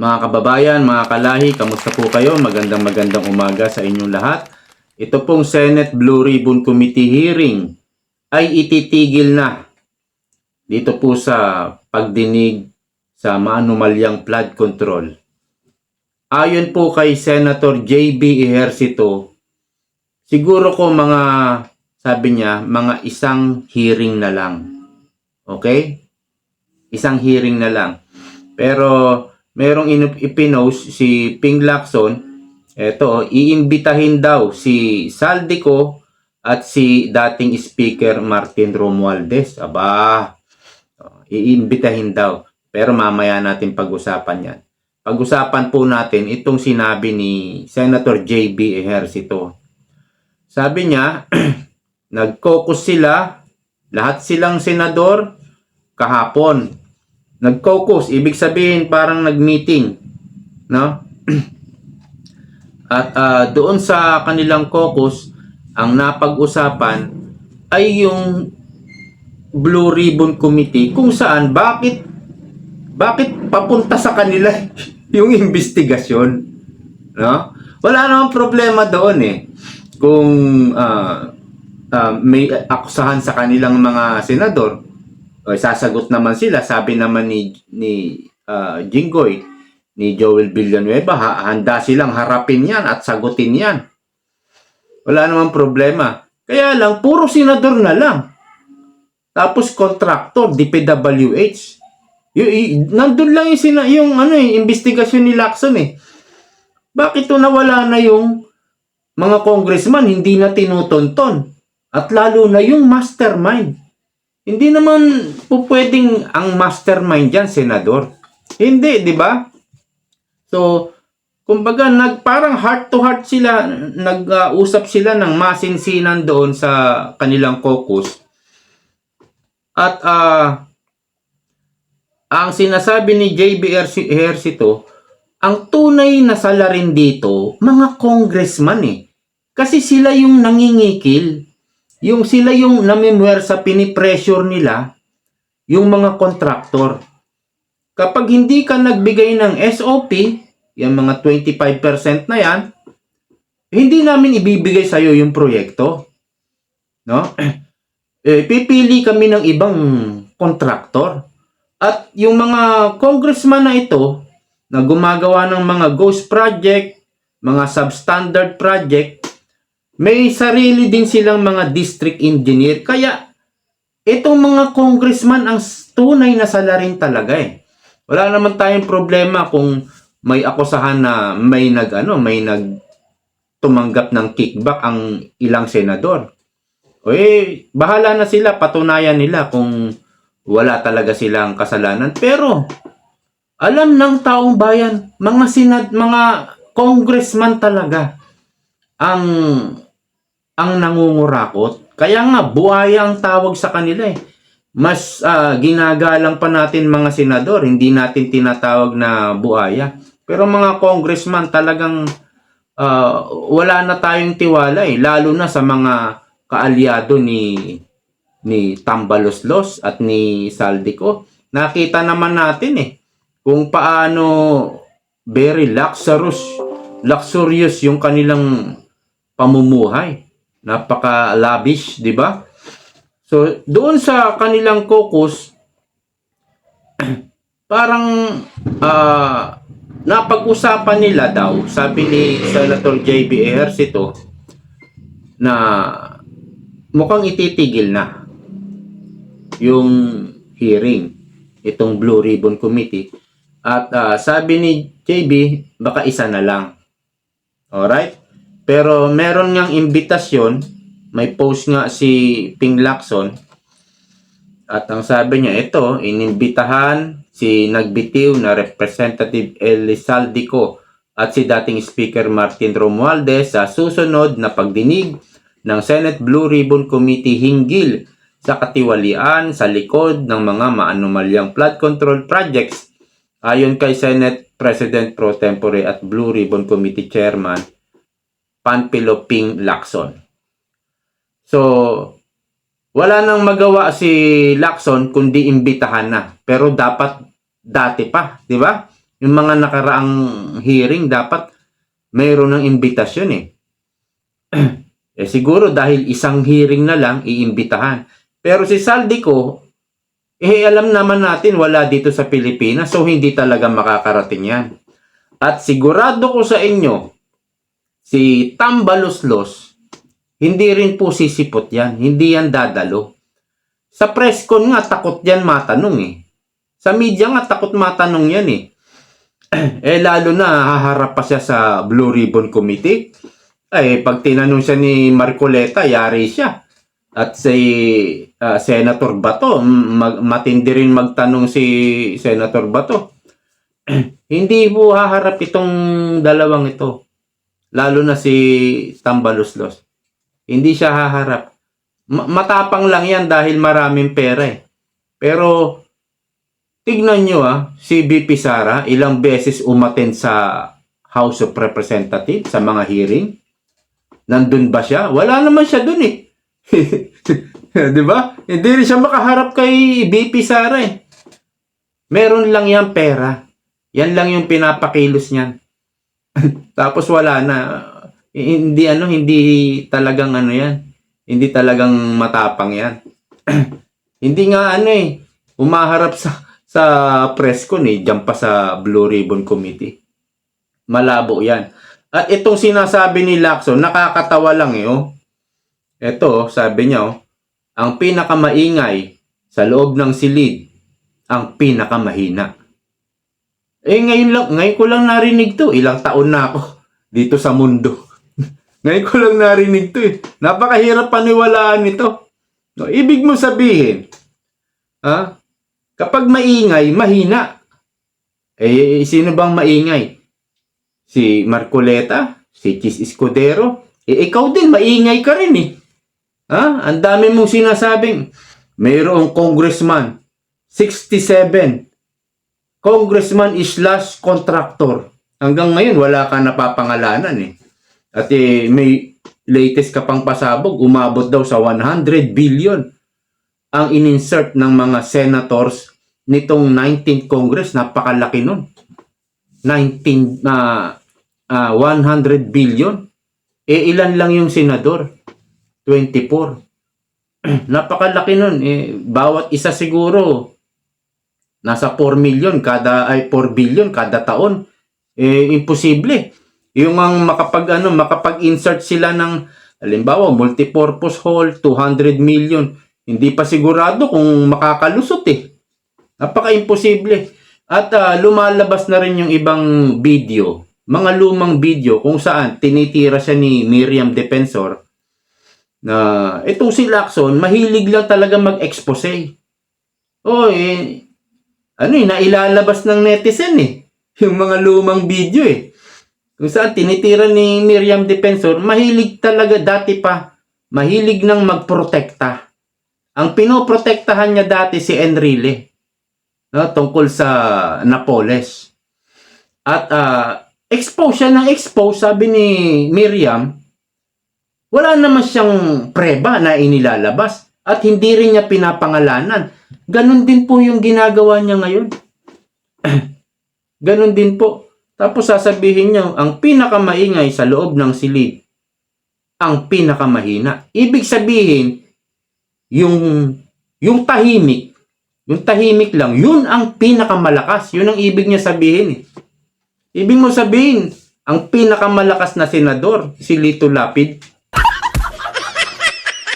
Mga kababayan, mga kalahi, kamusta po kayo? Magandang magandang umaga sa inyong lahat. Ito pong Senate Blue Ribbon Committee hearing ay ititigil na dito po sa pagdinig sa maanumalyang flood control. Ayon po kay Senator J.B. Ejercito, siguro ko mga, sabi niya, mga isang hearing na lang. Okay? Isang hearing na lang. Pero merong ipinost si Ping Lacson, eto, iimbitahin daw si Saldico at si dating Speaker Martin Romualdez. Aba, iimbitahin daw. Pero mamaya natin pag-usapan yan. Pag-usapan po natin itong sinabi ni Senator J.B. Ejercito. Sabi niya, nag-caucus sila, lahat silang senador, kahapon. Nag-caucus, ibig sabihin parang nag-meeting. No? At ah, doon sa kanilang caucus, ang napag-usapan ay yung Blue Ribbon Committee kung saan bakit bakit papunta sa kanila yung investigasyon no wala namang problema doon eh kung ah, ah, may akusahan sa kanilang mga senador o sasagot naman sila. Sabi naman ni ni ah, Jinggoy ni Joel Villanueva ha, handa silang harapin yan at sagutin yan. Wala namang problema. Kaya lang puro senador na lang. Tapos contractor DPWH y- y- nandun lang yung, sina- yung ano eh, investigasyon ni Lacson eh. Bakit to nawala na yung mga congressman hindi na tinutonton? At lalo na yung mastermind hindi naman po pwedeng ang mastermind dyan, senador. Hindi, di ba? So, kumbaga, nag, parang heart to heart sila, nag-usap sila ng masinsinan doon sa kanilang caucus. At ah ang sinasabi ni JB Ejercito, ang tunay na salarin dito, mga congressman eh. Kasi sila yung nangingikil yung sila yung namimwer sa pinipressure nila yung mga kontraktor. Kapag hindi ka nagbigay ng SOP, yung mga 25% na yan, hindi namin ibibigay sa iyo yung proyekto. No? Eh, pipili kami ng ibang kontraktor. At yung mga congressman na ito, na gumagawa ng mga ghost project, mga substandard project, may sarili din silang mga district engineer. Kaya, itong mga congressman ang tunay na salarin talaga eh. Wala naman tayong problema kung may akusahan na may nag ano, may nag tumanggap ng kickback ang ilang senador. O eh, bahala na sila, patunayan nila kung wala talaga silang kasalanan. Pero, alam ng taong bayan, mga sinad, mga congressman talaga ang ang nangungurakot. Kaya nga, buhaya ang tawag sa kanila eh. Mas ah, ginagalang pa natin mga senador, hindi natin tinatawag na buhaya. Pero mga congressman talagang ah, wala na tayong tiwala eh. Lalo na sa mga kaalyado ni ni Tambaloslos at ni Saldico. Nakita naman natin eh kung paano very luxurious luxurious yung kanilang pamumuhay napaka lavish, di ba? So, doon sa kanilang caucus, parang ah napag-usapan nila daw, sabi ni Senator JB Ejercito, na mukhang ititigil na yung hearing, itong Blue Ribbon Committee. At ah, sabi ni JB, baka isa na lang. Alright? Pero meron ngang imbitasyon, may post nga si Ping Lacson, at ang sabi niya, ito, inimbitahan si nagbitiw na Representative Elizaldico at si dating Speaker Martin Romualdez sa susunod na pagdinig ng Senate Blue Ribbon Committee hinggil sa katiwalian sa likod ng mga maanumalyang flood control projects. Ayon kay Senate President Pro Tempore at Blue Ribbon Committee Chairman Panpilo Ping Lacson. So, wala nang magawa si Lacson kundi imbitahan na. Pero dapat dati pa, di ba? Yung mga nakaraang hearing, dapat mayroon ng imbitasyon eh. eh siguro dahil isang hearing na lang, iimbitahan. Pero si Saldico, eh alam naman natin wala dito sa Pilipinas, so hindi talaga makakarating yan. At sigurado ko sa inyo, si Tambaloslos, hindi rin po sisipot yan. Hindi yan dadalo. Sa press con nga, takot yan matanong eh. Sa media nga, takot matanong yan eh. eh lalo na haharap pa siya sa Blue Ribbon Committee. Eh, pag tinanong siya ni Marcoleta, yari siya. At si ah, Senator Bato, mag, matindi rin magtanong si Senator Bato. Hindi po haharap itong dalawang ito. Lalo na si Tambaloslos. Hindi siya haharap. Ma- matapang lang yan dahil maraming pera eh. Pero tignan nyo ah, si BP Sara ilang beses umaten sa House of Representatives sa mga hearing. Nandun ba siya? Wala naman siya dun eh. 'Di ba? Hindi rin siya makaharap kay BP Sara eh. Meron lang yan pera. Yan lang yung pinapakilos niyan. Tapos wala na. Hindi ano, hindi talagang ano yan. Hindi talagang matapang yan. hindi nga ano eh, umaharap sa sa press con eh, diyan pa sa Blue Ribbon Committee. Malabo yan. At itong sinasabi ni Lacson, nakakatawa lang eh, oh. Ito, oh, sabi niya, oh, ang pinakamaingay sa loob ng silid, ang pinakamahina. Eh, ngayon lang, ngayon ko lang narinig to. Ilang taon na ako dito sa mundo. ngayon ko lang narinig to eh. Napakahirap paniwalaan nito. No, ibig mo sabihin, ha? Kapag maingay, mahina. Eh, sino bang maingay? Si Marcoleta? Si Chis Escudero? Eh, ikaw din, maingay ka rin eh. Ha? Ang dami mong sinasabing, mayroong congressman, 67, congressman slash contractor. Hanggang ngayon, wala ka napapangalanan eh. At eh, may latest ka pang pasabog, umabot daw sa 100 billion ang in-insert ng mga senators nitong 19th Congress. Napakalaki nun. 19, na 100 billion. Eh, ilan lang yung senador? 24. Napakalaki nun. Eh, bawat isa siguro, nasa 4 million kada, ay 4 billion kada taon. Eh, imposible. Yung ang makapag, ano, makapag-insert sila ng, halimbawa, multipurpose hall, 200 million. Hindi pa sigurado kung makakalusot eh. Napaka-imposible. At ah, lumalabas na rin yung ibang video, mga lumang video kung saan tinitira siya ni Miriam Defensor na itong si Lacson, mahilig lang talaga mag-expose. Oh, eh, ano eh, nailalabas ng netizen eh. Yung mga lumang video eh. Kung saan tinitira ni Miriam Defensor, mahilig talaga dati pa, mahilig nang magprotekta. Ang pinoprotektahan niya dati si Enrile no, tungkol sa Napoles. At ah, expose siya ng expose, sabi ni Miriam, wala naman siyang preba na inilalabas at hindi rin niya pinapangalanan. Ganon din po yung ginagawa niya ngayon. Ganon din po. Tapos sasabihin niya, ang pinakamaingay sa loob ng silid, ang pinakamahina. Ibig sabihin, yung, yung tahimik, yung tahimik lang, yun ang pinakamalakas. Yun ang ibig niya sabihin. eh. Ibig mo sabihin, ang pinakamalakas na senador, si Lito Lapid,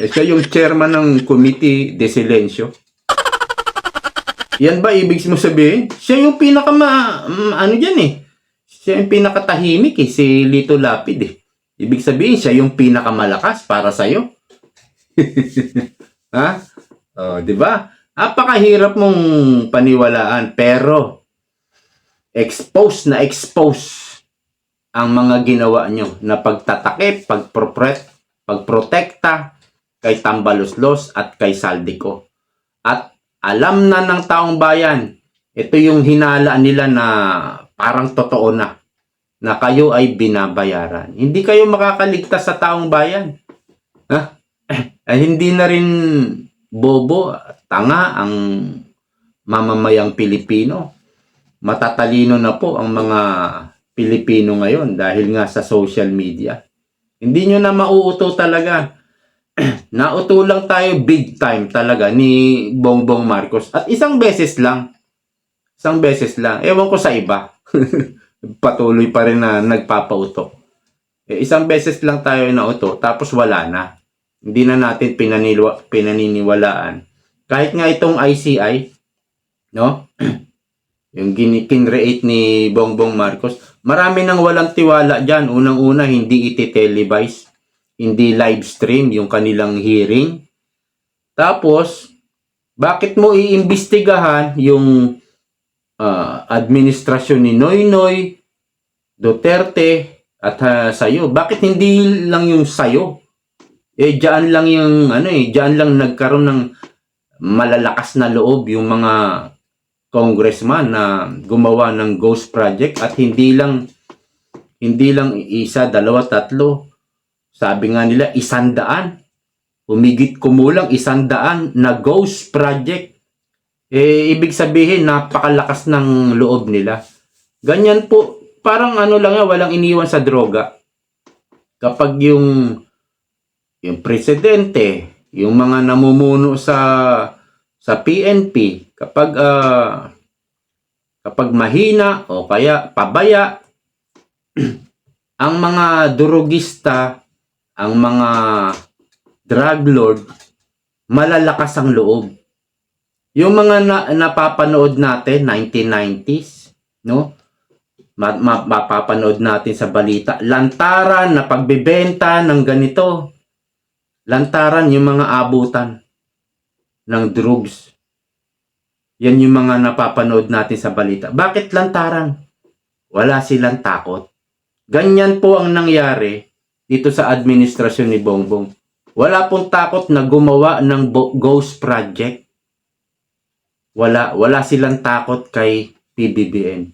eh, siya yung chairman ng Committee de Silencio. Yan ba ibig mo sabihin? Siya yung pinaka ma, mm, ano dyan eh. Siya yung pinakatahimik eh, si Lito Lapid eh. Ibig sabihin, siya yung pinakamalakas para sa'yo. ha? Oh, di ba? Napakahirap mong paniwalaan pero expose na expose ang mga ginawa nyo na pagtatakip, pagpropret, pagprotekta kay Tambaloslos at kay Saldico. At alam na ng taong bayan, ito yung hinala nila na parang totoo na na kayo ay binabayaran. Hindi kayo makakaligtas sa taong bayan. Ha? Eh, hindi na rin bobo, tanga ang mamamayang Pilipino. matatalino na po ang mga Pilipino ngayon dahil nga sa social media. Hindi nyo na mauuto talaga. Nauto lang tayo big time talaga ni Bongbong Marcos. At isang beses lang. Isang beses lang. Ewan ko sa iba. Patuloy pa rin na nagpapauto. Eh, isang beses lang tayo nauto, tapos wala na. Hindi na natin pinanilwa, pinaniniwalaan. Kahit nga itong ICI, no? yung kinreate ni Bongbong Marcos, marami nang walang tiwala dyan. Unang-una, hindi iti-televise, hindi live stream yung kanilang hearing. Tapos, bakit mo iimbestigahan yung ah, administrasyon ni Noynoy, Duterte, at ah, sayo? Bakit hindi lang yung sayo? Eh, diyan lang yung, ano eh, diyan lang nagkaroon ng malalakas na loob yung mga congressman na gumawa ng ghost project at hindi lang hindi lang isa, dalawa, tatlo. Sabi nga nila, isandaan. Humigit kumulang isandaan na ghost project. Eh, ibig sabihin, napakalakas ng loob nila. Ganyan po, parang ano lang yan, walang iniwan sa droga. Kapag yung yung presidente, yung mga namumuno sa sa PNP, kapag ah, kapag mahina o kaya pabaya, ang mga durugista, ang mga drug lord, malalakas ang loob. Yung mga na, napapanood natin, 1990s, no? Ma, ma, mapapanood natin sa balita, lantaran na pagbebenta ng ganito, lantaran yung mga abutan ng drugs. Yan yung mga napapanood natin sa balita. Bakit lantaran? Wala silang takot. Ganyan po ang nangyari dito sa administrasyon ni Bongbong. Wala pong takot na gumawa ng ghost project. Wala, wala silang takot kay PBBM.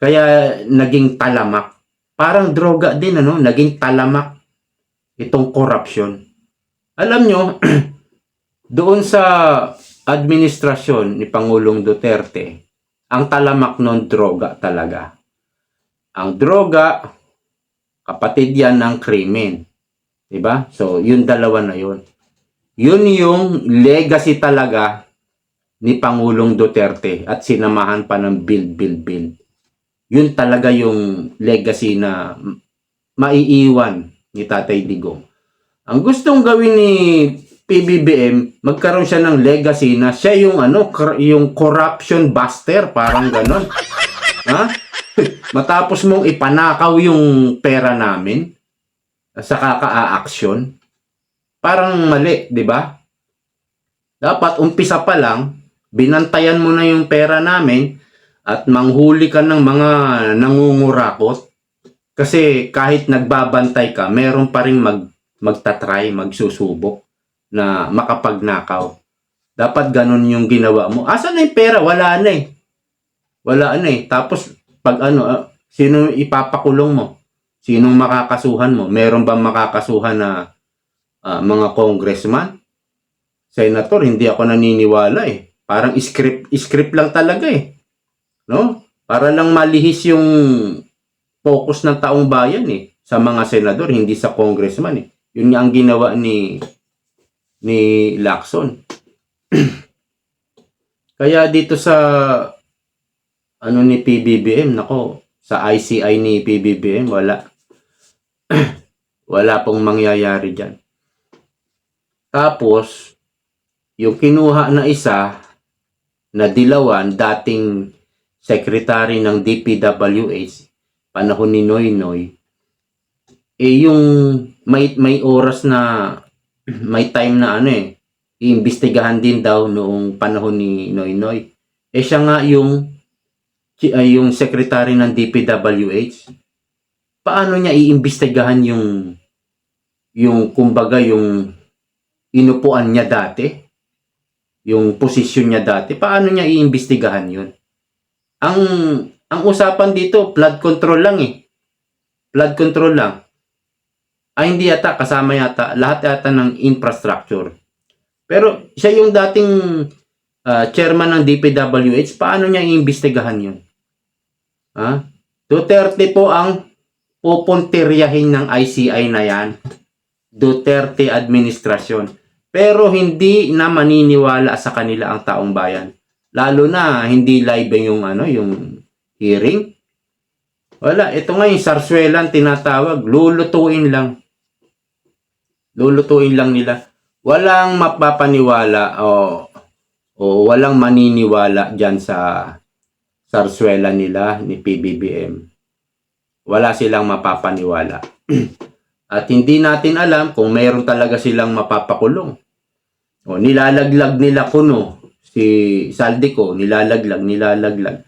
Kaya naging talamak. Parang droga din ano, naging talamak itong corruption. Alam nyo, doon sa administrasyon ni Pangulong Duterte, ang talamak nun droga talaga. Ang droga, kapatid yan ng krimen. 'Di ba? So, yun dalawa na yun. Yun yung legacy talaga ni Pangulong Duterte at sinamahan pa ng build, build, build. Yun talaga yung legacy na maiiwan ni Tatay Digong. Ang gustong gawin ni PBBM, magkaroon siya ng legacy na siya yung ano, yung corruption buster, parang ganon. ha? Matapos mong ipanakaw yung pera namin sa kakaaksyon, parang mali, di ba? Dapat umpisa pa lang, binantayan mo na yung pera namin at manghuli ka ng mga nangungurakot. Kasi kahit nagbabantay ka, meron pa rin mag, magtatry, magsusubok na makapagnakaw. Dapat ganun yung ginawa mo. Asa na yung pera? Wala na eh. Wala na eh. Tapos, pag ano, ah, sino ipapakulong mo? Sinong makakasuhan mo? Meron bang makakasuhan na ah, mga congressman? Senator, hindi ako naniniwala eh. Parang script, script lang talaga eh. No? Para lang malihis yung focus ng taong bayan eh sa mga senador, hindi sa congressman eh. Yun nga ang ginawa ni ni Lacson. Kaya dito sa ano ni PBBM, nako, sa ICI ni PBBM, wala. wala pong mangyayari dyan. Tapos, yung kinuha na isa, na dilawan, dating secretary ng DPWH, panahon ni Noy Noy, eh yung may, may oras na, may time na ano eh, iimbestigahan din daw noong panahon ni Noy Noy. Eh siya nga yung, ay, yung secretary ng DPWH, paano niya iimbestigahan yung, yung kumbaga yung inupuan niya dati? yung posisyon niya dati, paano niya iimbestigahan yun? Ang ang usapan dito, flood control lang eh. Flood control lang. Ay hindi yata, kasama yata, lahat yata ng infrastructure. Pero siya yung dating ah, chairman ng DPWH, paano niya iimbestigahan yun? Ha? Duterte po ang pupuntiryahin ng ICI na yan. Duterte administrasyon. Pero hindi na maniniwala sa kanila ang taong bayan. Lalo na hindi live yung ano, yung hearing. Wala, ito nga yung sarswelan tinatawag, lulutuin lang. Lulutuin lang nila. Walang mapapaniwala o o walang maniniwala diyan sa sarswela nila ni PBBM. Wala silang mapapaniwala. At hindi natin alam kung mayroon talaga silang mapapakulong. O nilalaglag nila kuno si Saldico, nilalaglag, nilalaglag.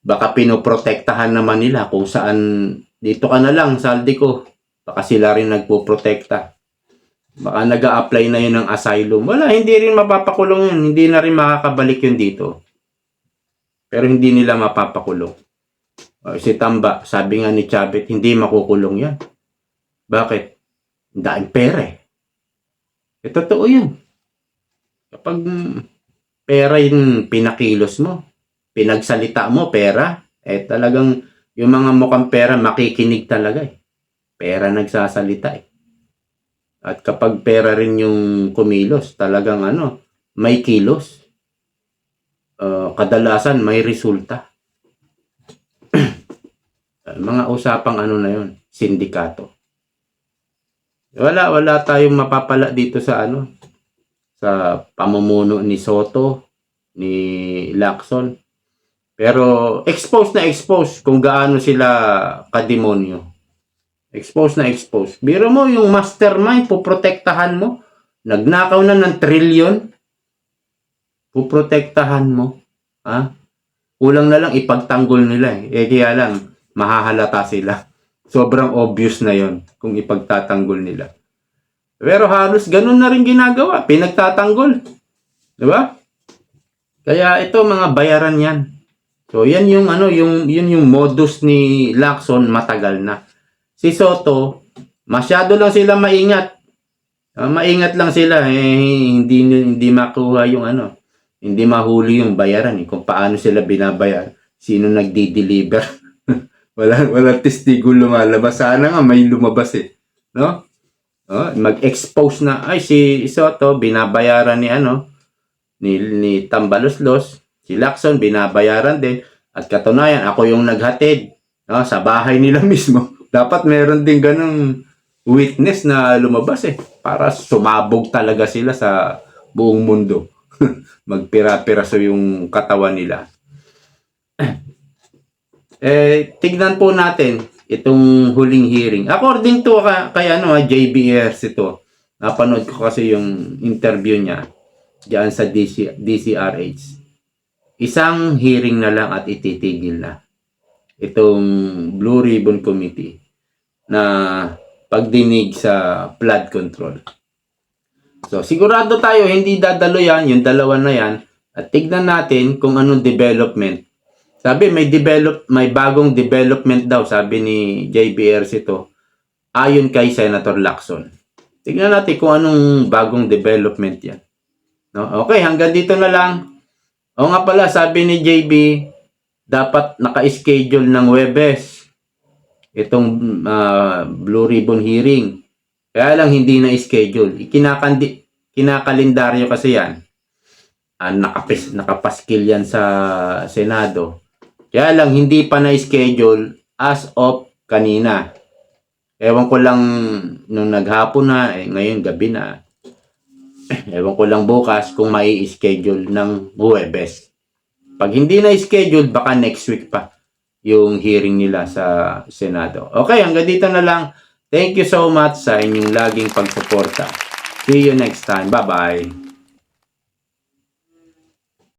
Baka pinoprotektahan naman nila kung saan dito ka na lang Saldico. Baka sila rin nagpoprotekta. Baka nag apply na yun ng asylum. Wala, hindi rin mapapakulong yun. Hindi na rin makakabalik yun dito. Pero hindi nila mapapakulong. O, si Tamba, sabi nga ni Chabit, hindi makukulong yan. Bakit? Dahil pera eh. Eh, totoo yun. Kapag pera yung pinakilos mo, pinagsalita mo, pera, eh talagang yung mga mukhang pera makikinig talaga eh. Pera nagsasalita eh. At kapag pera rin yung kumilos, talagang ano, may kilos. Uh, kadalasan may resulta. mga usapang ano na yun, sindikato. Wala, wala tayong mapapala dito sa ano, sa pamumuno ni Soto, ni Lacson. Pero expose na expose kung gaano sila kademonyo. Expose na expose. Biro mo yung mastermind, puprotektahan mo. Nagnakaw na ng trilyon. Puprotektahan mo. Ha? Kulang na lang ipagtanggol nila eh. Eh kaya lang, mahahalata sila. Sobrang obvious na yon kung ipagtatanggol nila. Pero halos ganun na rin ginagawa. Pinagtatanggol. Di ba? Kaya ito mga bayaran yan. So yan yung ano, yung yun yung modus ni Lacson matagal na. Si Soto, masyado lang sila maingat. Ah, maingat lang sila eh hindi hindi makuha yung ano, hindi mahuli yung bayaran eh, kung paano sila binabayar, sino nagdi-deliver. wala wala testigo lumalabas. Sana nga may lumabas eh, no? Oh, mag-expose na ay si Soto binabayaran ni ano ni, ni Tambaloslos, si Lacson binabayaran din at katunayan ako yung naghatid no, sa bahay nila mismo. Dapat meron din ganung witness na lumabas eh para sumabog talaga sila sa buong mundo. Magpira-piraso yung katawan nila. eh, tignan po natin itong huling hearing. According to ka, kay ano, ah, JBS ito, napanood ko kasi yung interview niya diyan sa DC, DCRH. Isang hearing na lang at ititigil na itong Blue Ribbon Committee na pagdinig sa flood control. So, sigurado tayo hindi dadalo yan, yung dalawa na yan, at tignan natin kung anong development. Sabi, may develop, may bagong development daw, sabi ni JBRC ito, ayon kay Senator Lacson. Tignan natin kung anong bagong development yan. No? Okay, hanggang dito na lang. O nga pala, sabi ni JB, dapat naka-schedule ng Webes itong uh, Blue Ribbon hearing. Kaya lang hindi na schedule. Kinakandi kinakalendaryo kasi yan. Uh, nakapis, nakapaskil yan sa Senado. Kaya lang hindi pa na schedule as of kanina. Ewan ko lang nung naghapon na, eh, ngayon gabi na. Ewan ko lang bukas kung mai schedule ng Huwebes. Pag hindi na schedule, baka next week pa yung hearing nila sa Senado. Okay, hanggang dito na lang. Thank you so much sa inyong laging pagsuporta. See you next time. Bye-bye.